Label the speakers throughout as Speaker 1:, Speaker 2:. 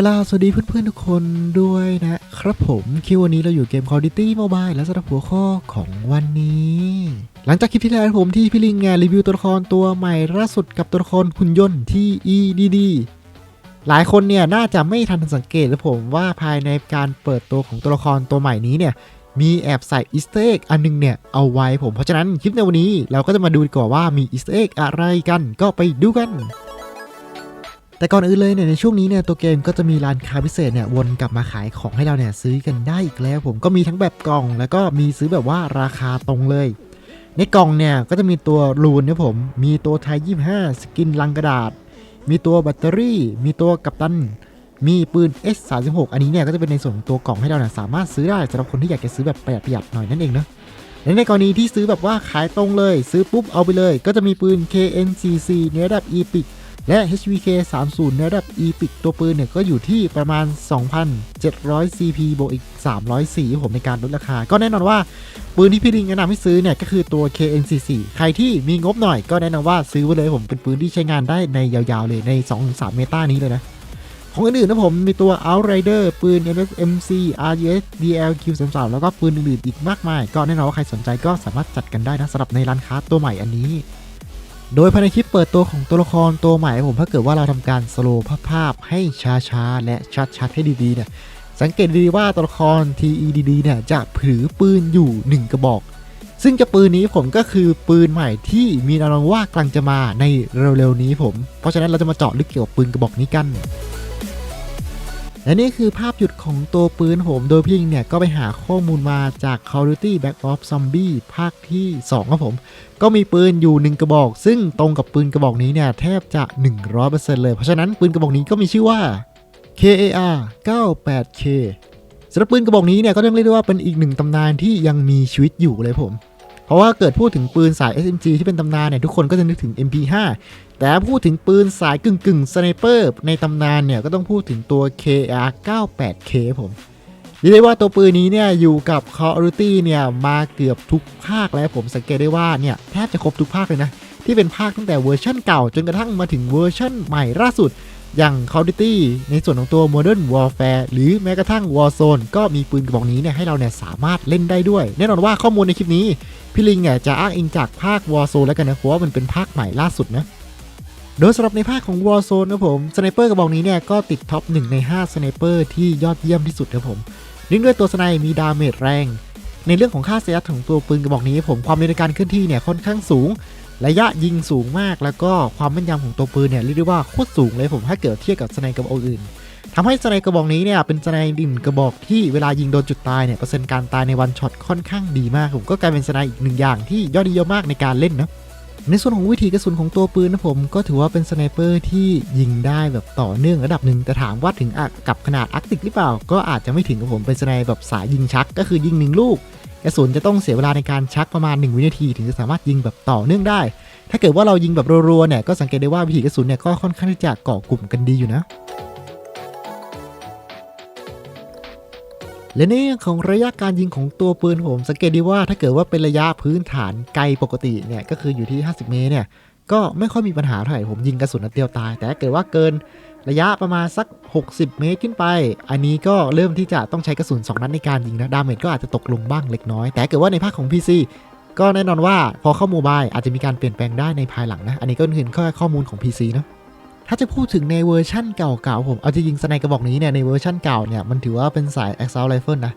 Speaker 1: กล่าวสวัสดีเพื่อนๆทุกคนด้วยนะครับผมคิววันนี้เราอยู่เกม Call of Duty Mobile และสำหรับหัวข้อของวันนี้ หลังจากคลิปที่แล้วผมที่พี่ลิงงานรีวิวตัวละครตัวใหม่ล่าสุดกับตัวละครหุ่นยนต์ที่ EDD หลายคนเนี่ยน่าจะไม่ทันสังเกตเลยผมว่าภายในการเปิดตัวของตัวละครตัวใหม่นี้เนี่ยมีแอบใส่อีสเตอร์เอ็กอันนึงเนี่ยเอาไว้ผมเพราะฉะนั้นคลิปในวันนี้เราก็จะมาดูดีกว่าว่ามีอีสเตอร์เอ็กอะไรกันก็ไปดูกัน แต่ก่อนอื่นเลยเนี่ยในช่วงนี้เนี่ยตัวเกมก็จะมีร้านค้าพิเศษเนี่ยวนกลับมาขายของให้เราเนี่ยซื้อกันได้อีกแล้วผมก็มีทั้งแบบกล่อง แล้วก็มีซื้อแบบว่าราคาตรงเลย ในกล่องเนี่ยก็จะมีตัวรูนเนี่ยผม มีตัวไทย 25 สกินลังกระดาษ มีตัวแบตเตอรี่ มีตัวกัปตัน มีปืน S36 อันนี้เนี่ยก็จะเป็นในส่วนของตัวกล่องให้เราเนี่ยสามารถซื้อได้สำหรับคนที่อยากจะซื้อแบบประหยัดประหยัดหน่อยนั่นเองเนาะและในกรณีที่ซื้อแบบว่าขายตรงเลย ซื้อปุ๊บเอาไปเลย ก็จะมีปืน KN44 ในระดับ EPIC และ HVK 30ในระดับ EPIC ตัวปืนเนี่ยก็อยู่ที่ประมาณ 2,700 CP บวกอีก 304ครับผมในการลดราคา ก็แน่นอนว่า ปืนที่พี่ลิงแนะนำให้ซื้อเนี่ยก็คือตัว KN44 ใครที่มีงบหน่อยก็แนะนำว่าซื้อไว้เลยผมเป็นปืนที่ใช้งานได้ในยาวๆเลยใน 2-3 เมตานี้เลยนะของอื่นๆนะผมมีตัว Outrider ปืน MFMC RUS DLQ33 แล้วก็ปืนอื่นๆอีกมากมาย ก็แน่นอนว่าใครสนใจก็สามารถจัดกันได้นะสำหรับในร้านค้าตัวใหม่อันนี้ โดยภายในคลิปเปิดตัวของตัวละครตัวใหม่ผมถ้าเกิดว่าเราทำการสโลว์ภาพให้ช้าๆ และชัดๆ ให้ดีๆเนี่ยสังเกตดีๆว่าตัวละคร TEDD เนี่ยจะถือปืนอยู่ 1 กระบอก ซึ่งจะปืนนี้ผมก็คือปืนใหม่ที่มีแนวโน้มว่ากำลังจะมาในเร็วๆนี้ผม เพราะฉะนั้นเราจะมาเจาะลึกเกี่ยวกับปืนกระบอกนี้กัน และนี่คือภาพหยุดของตัวปืนผมโดยพี่ลิงเนี่ย ก็ไปหาข้อมูลมาจาก Call of Duty Black Ops Zombie ภาคที่ 2 ครับผม ก็มีปืนอยู่ 1 กระบอก ซึ่งตรงกับปืนกระบอกนี้เนี่ย แทบจะ 100%เลย เพราะฉะนั้นปืนกระบอกนี้ก็มีชื่อว่า KAR 98K สำหรับปืนกระบอกนี้เนี่ย ก็ต้องเรียกได้ว่าเป็นอีกหนึ่งตำนานที่ยังมีชีวิตอยู่เลยผม เพราะว่าเกิดพูดถึงปืนสาย SMG ที่เป็นตำนานเนี่ยทุกคนก็จะนึกถึง MP5 แต่พูดถึงปืนสายกึ่งกึ่งสไนเปอร์ในตำนานเนี่ยก็ต้องพูดถึงตัว KR 98K ผมเรียกได้ว่าตัวปืนนี้เนี่ยอยู่กับ Call of Duty เนี่ยมาเกือบทุกภาคแล้วผมสังเกตได้ว่าเนี่ยแทบจะครบทุกภาคเลยนะที่เป็นภาคตั้งแต่เวอร์ชันเก่าจนกระทั่งมาถึงเวอร์ชันใหม่ล่าสุด อย่าง Call of Duty ในส่วนของตัว Modern Warfare หรือแม้กระทั่ง Warzone ก็มีปืนกระบอกนี้เนี่ยให้เราเนี่ยสามารถเล่นได้ด้วย แน่นอนว่าข้อมูลในคลิปนี้ พี่ลิงเนี่ยจะอ้างอิงจากภาค Warzone แล้วกันนะเพราะว่ามันเป็นภาคใหม่ล่าสุดนะโดยสำหรับในภาคของ Warzone นะผมสไนเปอร์กระบอกนี้เนี่ยก็ติดท็อป1ใน5สไนเปอร์ที่ยอดเยี่ยมที่สุดนะผมเนื่องด้วยตัวสไนมีดาเมจแรง ในเรื่องของค่าเสียของตัวปืนกระบอกนี้ผมความเร็วในการเคลื่อนที่เนี่ยค่อนข้างสูง ระยะยิงสูงมากแล้วก็ความแม่นยำของตัวปืนเนี่ยเรียกได้ว่าโคตรสูงเลยผมถ้าเกิดเทียบกับสไนกระบอกอื่นทำให้สไนกระบอกนี้เนี่ยเป็นสไนดินกระบอกที่เวลายิงโดนจุดตายเนี่ยเปอร์เซ็นต์การตายในวันช็อตค่อนข้างดีมากผมก็กลายเป็นสไนอีกหนึ่งอย่างที่ยอดนิยมมากในการเล่นนะในส่วนของวิธีกระสุนของตัวปืนนะผมก็ถือว่าเป็นสไนเปอร์ที่ยิงได้แบบต่อเนื่องระดับหนึ่งแต่ถามว่าถึงกับขนาดอาร์ติกหรือเปล่า ก็อาจจะไม่ถึงกับผมเป็นสไนแบบสายยิงชัก ก็คือยิงหนึ่งลูก กระสุนจะต้องเสียเวลาในการชักประมาณ 1 วินาที ถึงจะสามารถยิงแบบต่อเนื่องได้ ถ้าเกิดว่าเรายิงแบบรัวๆเนี่ยก็สังเกตได้ว่าวิธีกระสุนเนี่ยก็ค่อนข้างที่จะเกาะกลุ่มกันดีอยู่นะและในเรื่องของระยะการยิงของตัวปืนผมสังเกตดีว่าถ้าเกิดว่าเป็นระยะพื้นฐานไกลปกติเนี่ยก็คืออยู่ที่ 50 เมตรเนี่ยก็ไม่ค่อยมีปัญหาเท่าไหร่ผมยิงกระสุนนัดเดียวตาย แต่ถ้าเกิดว่าเกิน ระยะประมาณสัก 60 เมตรขึ้นไป อันนี้ก็เริ่มที่จะต้องใช้กระสุน 2 นัดในการยิงนะ ดาเมจก็อาจจะตกลงบ้างเล็กน้อย แต่เกิดว่าในภาคของ PC ก็แน่นอนว่าพอเข้าโมบายอาจจะมีการเปลี่ยนแปลงได้ในภายหลังนะ อันนี้ก็คือแค่ข้อมูลของ PC เนะถ้าจะพูดถึงในเวอร์ชั่นเก่าๆผม เอาจริงๆสไนกระบอกนี้เนี่ยในเวอร์ชั่นเก่าเนี่ยมันถือว่าเป็นสาย Assault Rifle นะ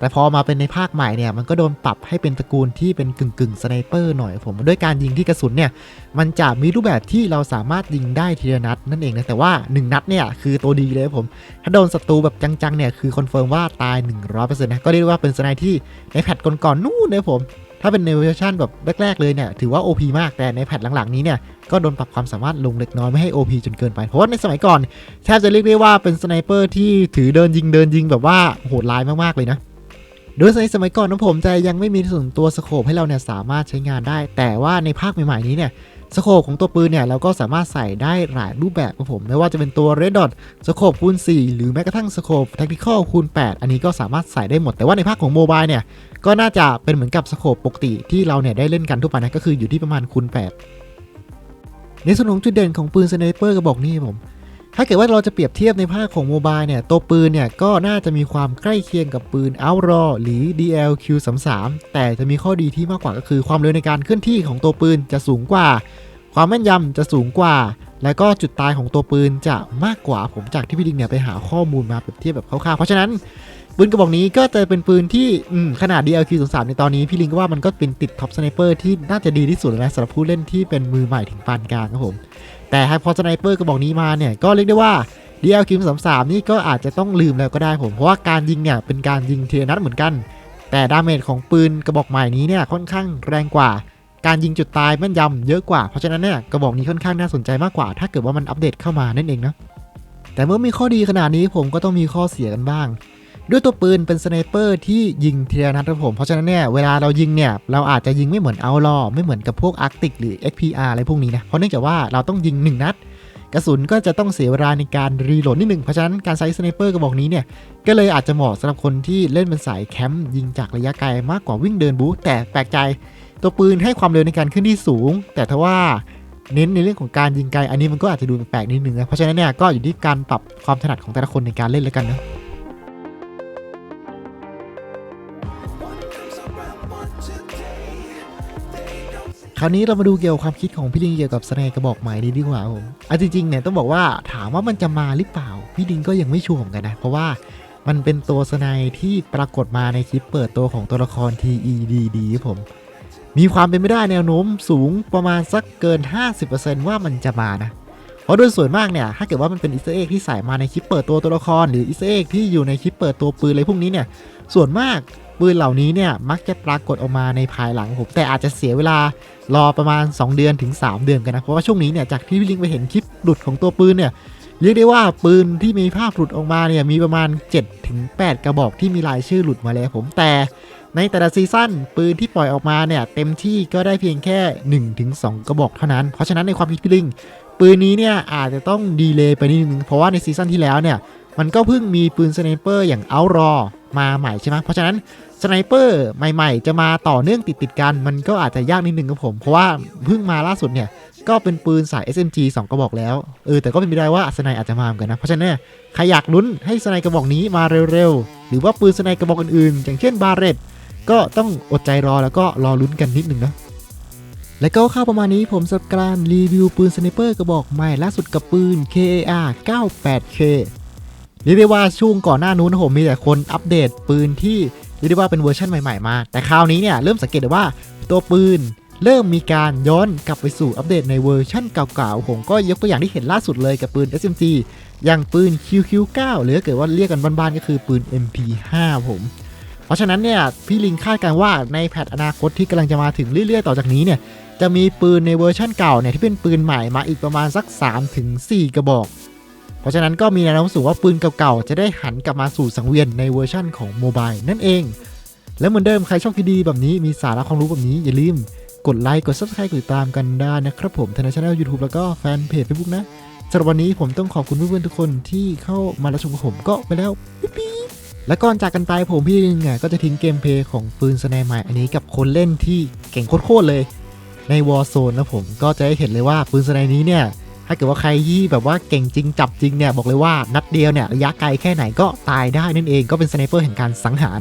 Speaker 1: แต่พอมาเป็นในภาคใหม่เนี่ยมันก็โดนปรับให้เป็นตระกูลที่เป็นกึ่งกึ่งสไนเปอร์หน่อยผมด้วยการยิงที่กระสุนเนี่ยมันจะมีรูปแบบที่เราสามารถยิงได้ทีละนัดนั่นเองนะแต่ว่า 1 นัดเนี่ยคือตัวดีเลยผมถ้าโดนศัตรูแบบจังๆเนี่ยคือคอนเฟิร์มว่าตาย 100%นะก็เรียกว่าเป็นสไนที่ในแพทก่อนๆนู่นเลยผมถ้าเป็นในเวอร์ชันแบบแรก ๆ เลยเนี่ย ถือว่า OP มากแต่ในแพทหลัง ๆ นี้เนี่ย ก็โดนปรับความสามารถลงเล็กน้อย ไม่ให้ OP จนเกินไปเพราะว่าในสมัยก่อนแทบจะเรียกได้ว่าเป็นสไนเปอร์ที่ถือเดินยิงเดินยิงแบบว่าโหดร้ายมาก ๆ เลยนะ โดยในสมัยก่อนนะผมจะยังไม่มีส่วนตัวสโคปให้เราเนี่ยสามารถใช้งานได้ แต่ว่าในภาคใหม่ๆนี้เนี่ยสโคปของตัวปืนเนี่ยเราก็สามารถใส่ได้หลายรูปแบบครับผมไม่ว่าจะเป็นตัว Red Dot สโคปคูณ 4 หรือแม้กระทั่งสโคป Tactical คูณ 8 อันนี้ก็สามารถใส่ได้หมดแต่ว่าในภาคของโมบายเนี่ยก็น่าจะเป็นเหมือนกับสโคปปกติที่เราเนี่ยได้เล่นกันทั่วไปนะก็คืออยู่ที่ประมาณคูณ 8 ในส่วนของจุดเด่นของปืนสไนเปอร์กระบอกนี้ผม ถ้าเกิดว่าเราจะเปรียบเทียบในภาคของโมบายเนี่ย ตัวปืนเนี่ย ก็น่าจะมีความใกล้เคียงกับปืน Outlaw หรือ DLQ33 แต่จะมีข้อดีที่มากกว่าก็คือความเร็วในการเคลื่อนที่ของตัวปืนจะสูงกว่า ความแม่นยำจะสูงกว่า แล้วก็จุดตายของตัวปืนจะมากกว่าผมจากที่พี่ดิงเนี่ยไปหาข้อมูลมาเปรียบเทียบแบบคร่าวๆ เพราะฉะนั้นปืนกระบอกนี้ก็จะเป็นปืนที่ขนาด DLQ03 ในตอนนี้พี่ลิงก็ว่ามันก็เป็นติดท็อปสไนเปอร์ที่น่าจะดีที่สุดแล้วนะสำหรับผู้เล่นที่เป็นมือใหม่ถึงปานกลางครับผม แต่พอสไนเปอร์กระบอกนี้มาเนี่ยก็เรียกได้ว่า DLQ33 นี่ก็อาจจะต้องลืมแล้วก็ได้ผมเพราะว่าการยิงเนี่ยเป็นการยิงเทียนัดเหมือนกัน แต่ดาเมจของปืนกระบอกใหม่นี้เนี่ยค่อนข้างแรงกว่า การยิงจุดตายแม่นยำเยอะกว่าเพราะฉะนั้นเนี่ยกระบอกนี้ค่อนข้างน่าสนใจมากกว่า ถ้าเกิดว่ามันอัปเดตเข้ามานั่นเองนะแต่เมื่อมีข้อดีขนาดนี้ผมก็ต้องมีข้อเสียกันบ้าง ด้วยตัวปืนเป็นสไนเปอร์ที่ยิงทีละนัดครับผม เพราะฉะนั้นเนี่ยเวลาเรายิงเนี่ยเราอาจจะยิงไม่เหมือนเอาลอไม่เหมือนกับพวกอาร์กติกหรือ XPR อะไรพวกนี้นะเพราะเนื่องจากว่าเราต้องยิง 1 นัด กระสุนก็จะต้องเสียเวลาในการรีโหลดนิดหนึ่งเพราะฉะนั้นการใช้สไนเปอร์กระบอกนี้เนี่ยก็เลยอาจจะเหมาะสำหรับคนที่เล่นเป็นสายแคมป์ยิงจากระยะไกลมากกว่าวิ่งเดินบู๊แต่แปลกใจตัวปืนให้ความเร็วในการขึ้นที่สูง แต่ทว่าเน้นในเรื่องของการยิงไกลอันนี้มันก็อาจจะดูแปลกนิดนึงนะเพราะฉะนั้นเนี่ยก็อยู่ที่การปรับความถนัดของแต่ละคนในการเล่นแล้วกันนะ คราวนี้เรามาดูเกี่ยวกับความคิดของพี่ลิงเกี่ยวกับสไนกระบอกใหม่นี้ดีกว่าครับผมอะจริงๆเนี่ยต้องบอกว่าถามว่ามันจะมาหรือเปล่า พี่ลิงก็ยังไม่ชัวร์เหมือนกันนะ เพราะว่ามันเป็นตัวสไนที่ปรากฏมาในคลิปเปิดตัวของตัวละคร TEDD ครับผม มีความเป็นไม่ได้แนวโน้มสูงประมาณสักเกิน 50%ว่ามันจะมานะ เพราะโดยส่วนมากเนี่ย ถ้าเกิดว่ามันเป็นอีสเอร์เอ็กที่ใส่มาในคลิปเปิดตัวตัวละคร หรืออีสเตอร์เอ็กที่อยู่ในคลิปเปิดตัวปืนอะไรพวกนี้เนี่ย ส่วนมาก ปืนเหล่านี้เนี่ยมักจะปรากฏออกมาในภายหลังผมแต่อาจจะเสียเวลารอประมาณ 2 เดือนถึง 3 เดือนกันนะ เพราะว่าช่วงนี้เนี่ยจากที่พี่ลิงไปเห็นคลิปหลุดของตัวปืนเนี่ยเรียกได้ว่าปืนที่มีภาพหลุดออกมาเนี่ยมีประมาณ 7-8 กระบอกที่มีรายชื่อหลุดมาแล้วผมแต่ในแต่ละซีซั่นปืนที่ปล่อยออกมาเนี่ยเต็มที่ก็ได้เพียงแค่ 1-2 กระบอกเท่านั้น เพราะฉะนั้นในความคิดพี่ลิงปืนนี้เนี่ยอาจจะต้องดีเลย์ไปนิดนึงเพราะว่าในซีซั่นที่แล้วเนี่ยมันก็เพิ่งมีปืนสไนเปอร์อย่างเอารอ มาใหม่ใช่ไหมเพราะฉะนั้นสไนเปอร์ใหม่ๆ จะมาต่อเนื่องติดๆกัน มันก็อาจจะยากนิดนึงครับผม เพราะว่าเพิ่งมาล่าสุดเนี่ย ก็เป็นปืนสาย SMG 2 กระบอกแล้ว เออ แต่ก็เป็นไปได้ว่าสไนอาจจะมาเหมือนกันนะ เพราะฉะนั้นใครอยากลุ้นให้สไนกระบอกนี้มาเร็วๆ หรือว่าปืนสไนกระบอกอื่นๆ อย่างเช่นบาเรตก็ต้องอดใจรอแล้วก็รอลุ้นกันนิดนึงนะและก็เข้าประมาณนี้ผมสับการรีวิวปืนสไนเปอร์กระบอกใหม่ล่าสุดกับปืน KAR 98K เรียกได้ว่าช่วงก่อนหน้านู้นนะผมมีแต่คนอัปเดตปืนที่เรียกได้ว่าเป็นเวอร์ชันใหม่ๆมา แต่คราวนี้เนี่ยเริ่มสังเกตได้ว่าตัวปืนเริ่มมีการย้อนกลับไปสู่อัปเดตในเวอร์ชันเก่าๆ ผมก็ยกตัวอย่างที่เห็นล่าสุดเลยกับปืน SMG อย่างปืน QQ9 หรือเกิดว่าเรียกกันบ้านๆก็คือปืน MP5 ผม เพราะฉะนั้นเนี่ยพี่ลิงคาดการณ์ว่าในแพทอนาคตที่กำลังจะมาถึงเรื่อยๆ ต่อจากนี้เนี่ยจะมีปืนในเวอร์ชันเก่าเนี่ยที่เป็นปืนใหม่มาอีกประมาณสัก 3-4 กระบอก เพราะฉะนั้นก็มีแนวโน้มสูงว่าปืนเก่าๆ จะได้หันกลับมาสู่สังเวียนในเวอร์ชั่นของโมบายนั่นเอง และเหมือนเดิมใครชอบคลิปดีแบบนี้มีสาระความรู้แบบนี้อย่าลืมกดไลค์กด subscribe กดติดตามกันได้นะครับผมทางช่อง YouTube แล้วก็แฟนเพจ Facebook นะสำหรับวันนี้ผมต้องขอบคุณเพื่อนๆทุกคนที่เข้ามารับชมกับผมก็ไปแล้วปิ๊ปและก่อนจากกันไปผมพี่ลิงอะก็จะทิ้งเกมเพลย์ของปืนสไนใหม่อันนี้กับคนเล่นที่เก่งโคตรเลย ใน Warzone นะผมก็จะได้เห็นเลยว่าปืนสไนนี้เนี่ย ถ้าเกิดว่าใครยี่แบบว่าเก่งจริงจับจริงเนี่ยบอกเลยว่านัดเดียวเนี่ยระยะไกลแค่ไหนก็ตายได้นั่นเองก็เป็นสไนเปอร์แห่งการสังหาร